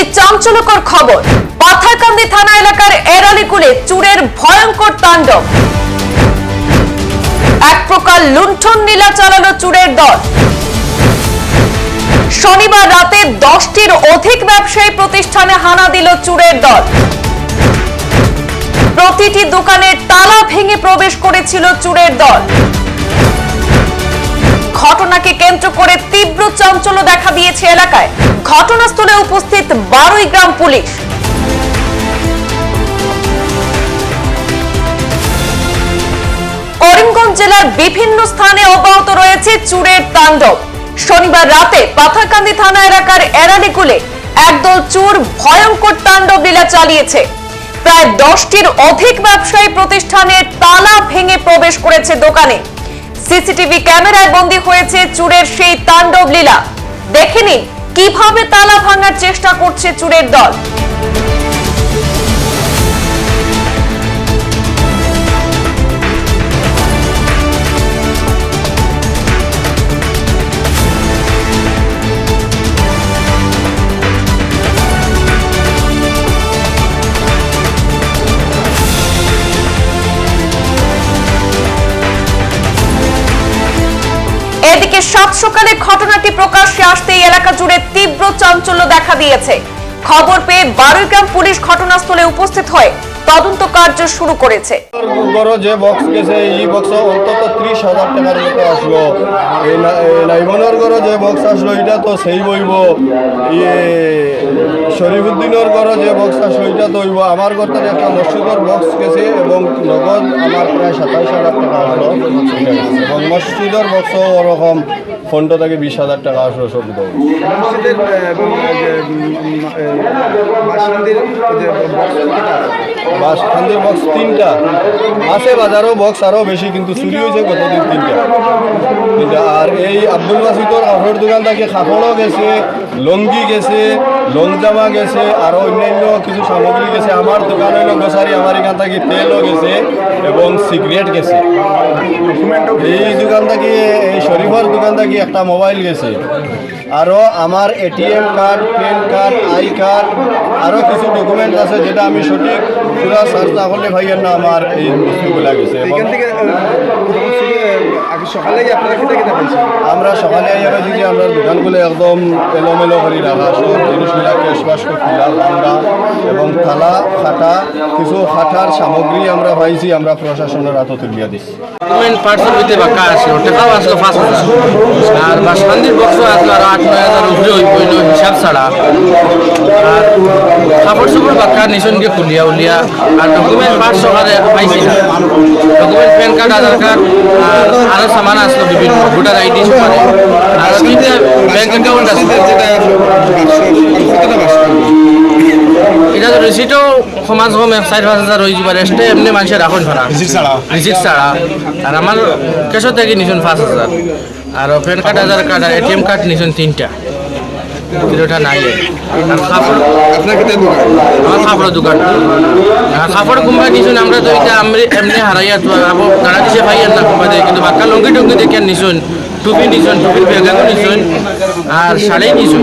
একটি চাঞ্চল্যকর খবর। পাথারকান্দি থানা এলাকার এরালিকুলে চুরের ভয়ঙ্কর তাণ্ডব। এক প্রকার লুণ্ঠন নীলা চালালো চুরের দল। শনিবার রাতে দশটির অধিক ব্যবসায়ী প্রতিষ্ঠানে হানা দিল চুরের দল। প্রতিটি দোকানের তালা ভেঙে প্রবেশ করেছিল চুরের দল। ঘটনাকে কেন্দ্র করে তীব্র চাঞ্চল্য দেখা দিয়েছে এলাকায়। ঘটনাস্থলে উপস্থিত বারোই গ্রাম পুলিশ। করিমগঞ্জ জেলার বিভিন্ন স্থানে অব্যাহত রয়েছে চুরের তাণ্ডব। শনিবার রাতে পাথারকান্দি থানা এলাকার এরালিকুলে একদল চোর ভয়ঙ্কর তাণ্ডব লীলা চালিয়েছে। প্রায় দশটির অধিক ব্যবসায়ী প্রতিষ্ঠানের তালা ভেঙে প্রবেশ করেছে দোকানে। সিসিটিভি ক্যামেরায় বন্দী হয়েছে চুরের সেই তাণ্ডব লীলা। দেখে নিন, কীভাবে তালা ভাঙার চেষ্টা করছে চুরের দল। সাত সকালে ঘটনাটি প্রকাশ্যে আসতে এলাকা জুড়ে তীব্র চাঞ্চল্য দেখা দিয়েছে। খবর পেয়ে বারুইগ্রাম পুলিশ ঘটনাস্থলে উপস্থিত হয়ে। তদন্ত কার্য শুরু করেছে। বড় যে বক্স গেছে, এই বক্স অন্তত ত্রিশ হাজার টাকার মতো আসলো। নাইমনের ঘরে যে বক্স আসলো, এটা তো সেই বইব। ইয়ে শরীফুদ্দিনের ঘরে যে বক্স আসলো, এটা তো আমার ঘর থেকে একটা মসজিদের বক্স গেছে এবং নগদ আমার প্রায় সাতাইশ হাজার টাকা আসলো। এবং মসজিদের বক্সও ওরকম। ফোনটা থেকে বিশ হাজার টাকা আসলো সব দেবো বক্স তিনটা আছে। বাজারও বক্স আরও বেশি কিন্তু চুরি হয়েছে কতদিন তিনটা। তিনটা। আর এই আব্দুল মাসিদর কাপড়ের দোকান থেকে কাপড়ও গেছে লঙ্গি গেছে লং জামা গেছে আর অন্যান্য কিছু সামগ্রী গেছে। আমার দোকান হইল গোসারি আমার এখান থেকে তেলও গেছে এবং সিগারেট গেছে। এই দোকান থেকে এই শরীফর দোকান থেকে একটা মোবাইল গেছে। আরও আমার ATM card PAN card I card আরও কিছু ডকুমেন্ট আছে যেটা আমি সঠিক পুরা সার্চ না করলে ভাইয়ের না আমার এই বস্তুগুলা গেছে আমরা সকালে আইয়া পাইছি যে আমরা দোকানগুলো একদম এলোমেলো করে রাখা সব জিনিসগুলা ক্যাশ বাস খুলা আমরা এবং থালা খাটা কিছু খাটার সামগ্রী আমরা পাইছি আমরা প্রশাসনের হাতে তুলিয়া দিচ্ছি। পার্সেল হইতে আসলো পাঁচ হাজার আর বাসকান্দির বক্স আর আট, নয় হাজার উপরে ওই হইল হিসাব ছাড়া। আর কাপড় চোপড় বাক্কা নিশন গিয়ে খুলিয়া উলিয়া, আর ডকুমেন্ট পাঁচ সকালে পাইছি না। Document PAN card Aadhaar card আর আরও সামান আসলো বিভিন্ন, ভোটার আইডি সকালে আর তিনটা ব্যাংক অ্যাকাউন্ট আসলো যেটা কতটা বাস রিসিটও সমাজ হোম চার পাঁচ হাজার হয়ে যাবার রেস্টে এমনি মানুষের রাখুন ছাড়া রিসিট ছাড়া আর আমার কেশর থেকে নিছুন পাঁচ হাজার আর প্যান কার্ড আধার কার্ড আর এটিএম কার্ড নিছুন তিনটা। তিনটা নাই। আর কাপড় আমার কাপড়ের দোকান? আর কাপড় কুম্ভা নিছুন আমরা তো এটা আমি এমনি হারাইয়া তো আবো গাড়া দিছে ভাই আর না কুম্ভা কিন্তু বাক্কা লঙ্গি টঙ্গি দেখে নিছুন টুপি নিছুন টুপির বেগাও নিছুন আর শাড়ি নিছুন